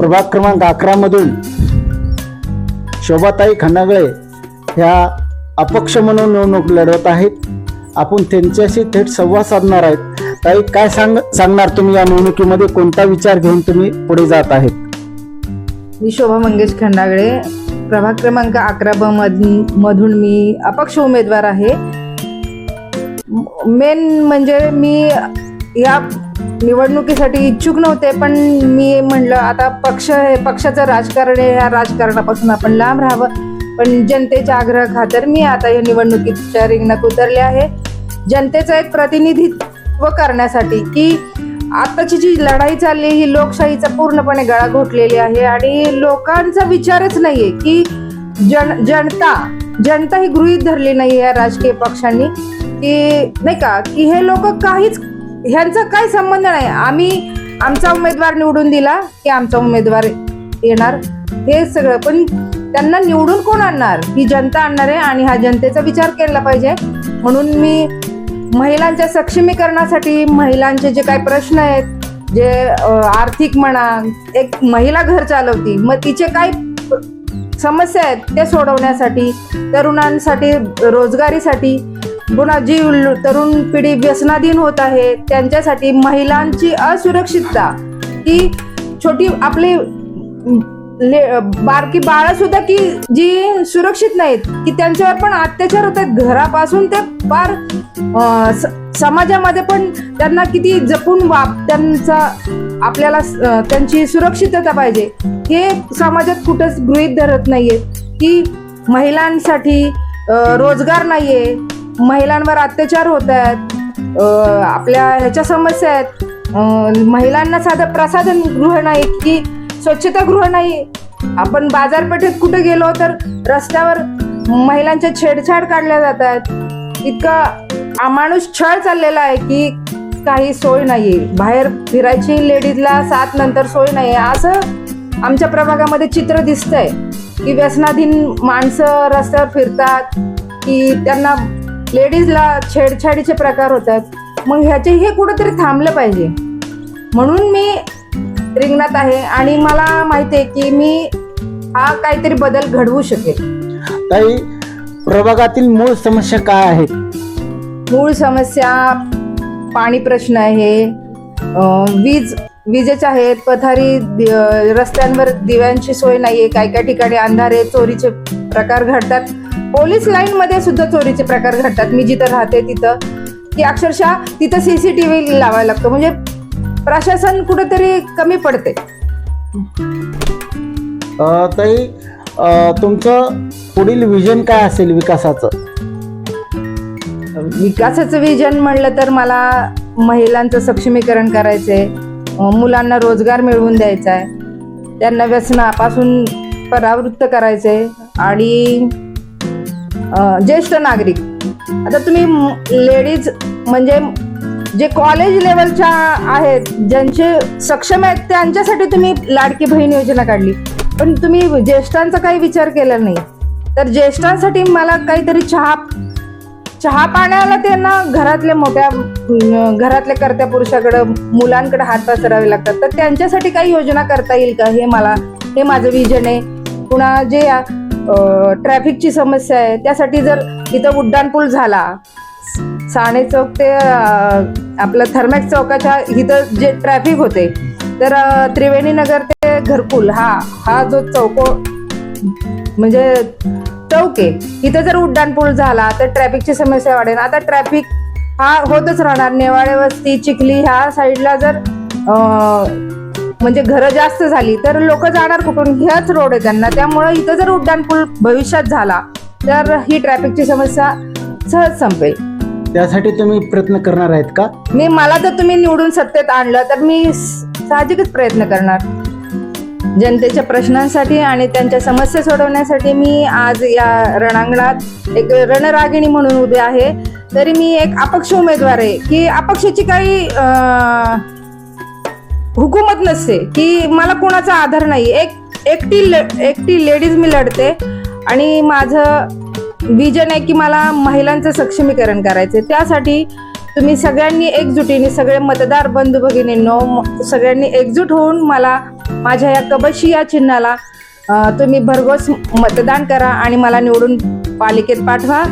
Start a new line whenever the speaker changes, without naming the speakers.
प्रभाग क्रमांक अकरामधून शोभाताई खंडागळे ह्या अपक्ष म्हणून निवडणूक लढवत आहेत. आपण त्यांच्याशी थेट संवाद साधणार आहेत. ताई काय सांग सांगणार तुम्ही या निवडणुकीमध्ये? कोणता विचार घेऊन तुम्ही पुढे जात आहेत?
मी शोभा मंगेश खंडागळे. प्रभाग क्रमांक अकरा ब मधून मी अपक्ष उमेदवार आहे. मेन म्हणजे मी या निवडणुकीसाठी इच्छुक नव्हते पण मी म्हणलं आता पक्ष हे पक्षाचं राजकारण आहे ह्या राजकारणापासून आपण लांब राहावं. पण जनतेच्या आग्रह खातर मी आता या निवडणुकीच्या रिंगणात उतरले आहे. जनतेचं एक प्रतिनिधित्व करण्यासाठी की आताची जी लढाई चालली आहे ही लोकशाहीचा पूर्णपणे गळा घोटलेली आहे आणि लोकांचा विचारच नाहीये की जन जनता जनता ही गृहीत धरली नाही या राजकीय पक्षांनी की नाही का की हे लोक काहीच ह्यांचा काही संबंध नाही. आम्ही आमचा उमेदवार निवडून दिला की आमचा उमेदवार येणार. हे सगळं. पण त्यांना निवडून कोण आणणार? ही जनता आणणार आहे आणि हा जनतेचा विचार केला पाहिजे. म्हणून मी महिलांच्या सक्षमीकरणासाठी महिलांचे जे काही प्रश्न आहेत जे आर्थिक म्हणा एक महिला घर चालवती मग तिचे काय समस्या आहेत ते सोडवण्यासाठी तरुणांसाठी रोजगारीसाठी पुन्हा जी तरुण पिढी व्यसनाधीन होत आहे. त्यांच्यासाठी महिलांची असुरक्षितता ती छोटी आपली ले बारकी बाळ सुद्धा की जी सुरक्षित नाहीत की त्यांच्यावर पण अत्याचार होत आहेत घरापासून ते फार स- समाजामध्ये पण त्यांना किती जपून वाप त्यांचा आपल्याला त्यांची सुरक्षितता पाहिजे. हे समाजात कुठंच गृहीत धरत नाहीये. की महिलांसाठी रोजगार नाहीये. महिलांवर अत्याचार होत आहेत. आपल्या ह्याच्या समस्या आहेत. महिलांना साधं प्रसाधन गृह नाही की स्वच्छतागृह नाही. आपण बाजारपेठेत कुठे गेलो तर रस्त्यावर महिलांच्या छेडछाड काढल्या जातात इतका अमानुष छळ चाललेला आहे की काही सोय नाही बाहेर फिरायची लेडीजला सात नंतर सोय नाही असं आमच्या प्रभागामध्ये चित्र दिसतंय की व्यसनाधीन माणसं रस्त्यावर फिरतात की त्यांना लेडीजला छेडछाडीचे प्रकार होतात. मग ह्याचे हे कुठंतरी थांबलं पाहिजे. म्हणून मी रिंगणात आहे आणि मला माहिती आहे की मी हा काहीतरी बदल घडवू शकेल.
ताई प्रभागातील मूळ समस्या काय आहेत
मूळ समस्या पाणी प्रश्न आहे. वीज विजेच्या आहेत पथारी रस्त्यांवर दिव्यांची सोय नाहीये. काही काही ठिकाणी अंधारे चोरीचे प्रकार घडतात. पोलीस लाईन मध्ये सुद्धा चोरीचे प्रकार घडतात. मी जिथं राहते तिथं. की अक्षरशः तिथं सीसीटीव्ही लावायला लागतो. म्हणजे प्रशासन कुठेतरी कमी पडते.
ताई तुमचं पुढील विजन काय असेल विकासाचं?
विकासाचं विजन म्हणलं तर मला महिलांचं सक्षमीकरण करायचंय. मुलांना रोजगार मिळवून द्यायचा आहे त्यांना व्यसनापासून परावृत्त करायचंय. आणि ज्येष्ठ नागरिक. आता तुम्ही लेडीज म्हणजे जे कॉलेज लेवलच्या आहेत ज्यांचे सक्षम आहेत त्यांच्यासाठी तुम्ही लाडकी बहीण योजना काढली. पण तुम्ही ज्येष्ठांचा काही विचार केला नाही. तर ज्येष्ठांसाठी मला काहीतरी चहा चहा पाण्याला त्यांना घरातल्या मोठ्या घरातल्या करत्या पुरुषाकडं मुलांकडे हात पसरावे लागतात. तर त्यांच्यासाठी काही योजना करता येईल का? हे मला हे माझं विजन आहे. पुन्हा जे ट्रॅफिकची समस्या आहे. त्यासाठी जर इथं उड्डाणपूल झाला साणे चौक ते आपलं थर्मॅक्स चौकाच्या इथं जे ट्रॅफिक होते तर त्रिवेणी नगर ते घरकुल हा हा जो चौको म्हणजे चौक आहे इथं जर उड्डाणपूल झाला तर ट्रॅफिकची समस्या वाढेल. आता ट्रॅफिक हा होतच राहणार. नेवाळे वस्ती चिखली ह्या साईडला जर म्हणजे घरं जास्त झाली तर लोक जाणार कुठून? ह्याच रोड आहे त्यांना. त्यामुळे इथं जर उड्डाण पूल भविष्यात झाला तर ही ट्रॅफिकची समस्या सहज संपेल.
त्यासाठी तुम्ही प्रयत्न करणार आहेत का?
मी मला जर तुम्ही निवडून सत्तेत आणलं तर मी साहजिकच प्रयत्न करणार. जनतेच्या प्रश्नांसाठी आणि त्यांच्या समस्या सोडवण्यासाठी मी आज या रणांगणात एक रणरागिणी म्हणून उभे आहे. तरी मी एक अपक्ष उमेदवार आहे की अपक्षाची काही हुकूमत नसते की मला कोणाचा आधार नाही. एक एकटी ल- एकटी लेडीज मी लढते आणि माझं विजन आहे की मला महिलांचं सक्षमीकरण करायचं त्यासाठी तुम्ही सगळ्यांनी एकजुटीने सगळे मतदार बंधू भगिनींनो म- सगळ्यांनी एकजूट होऊन मला माझ्या या कबशी या चिन्हाला तुम्ही भरघोस मतदान करा आणि मला निवडून पालिकेत पाठवा.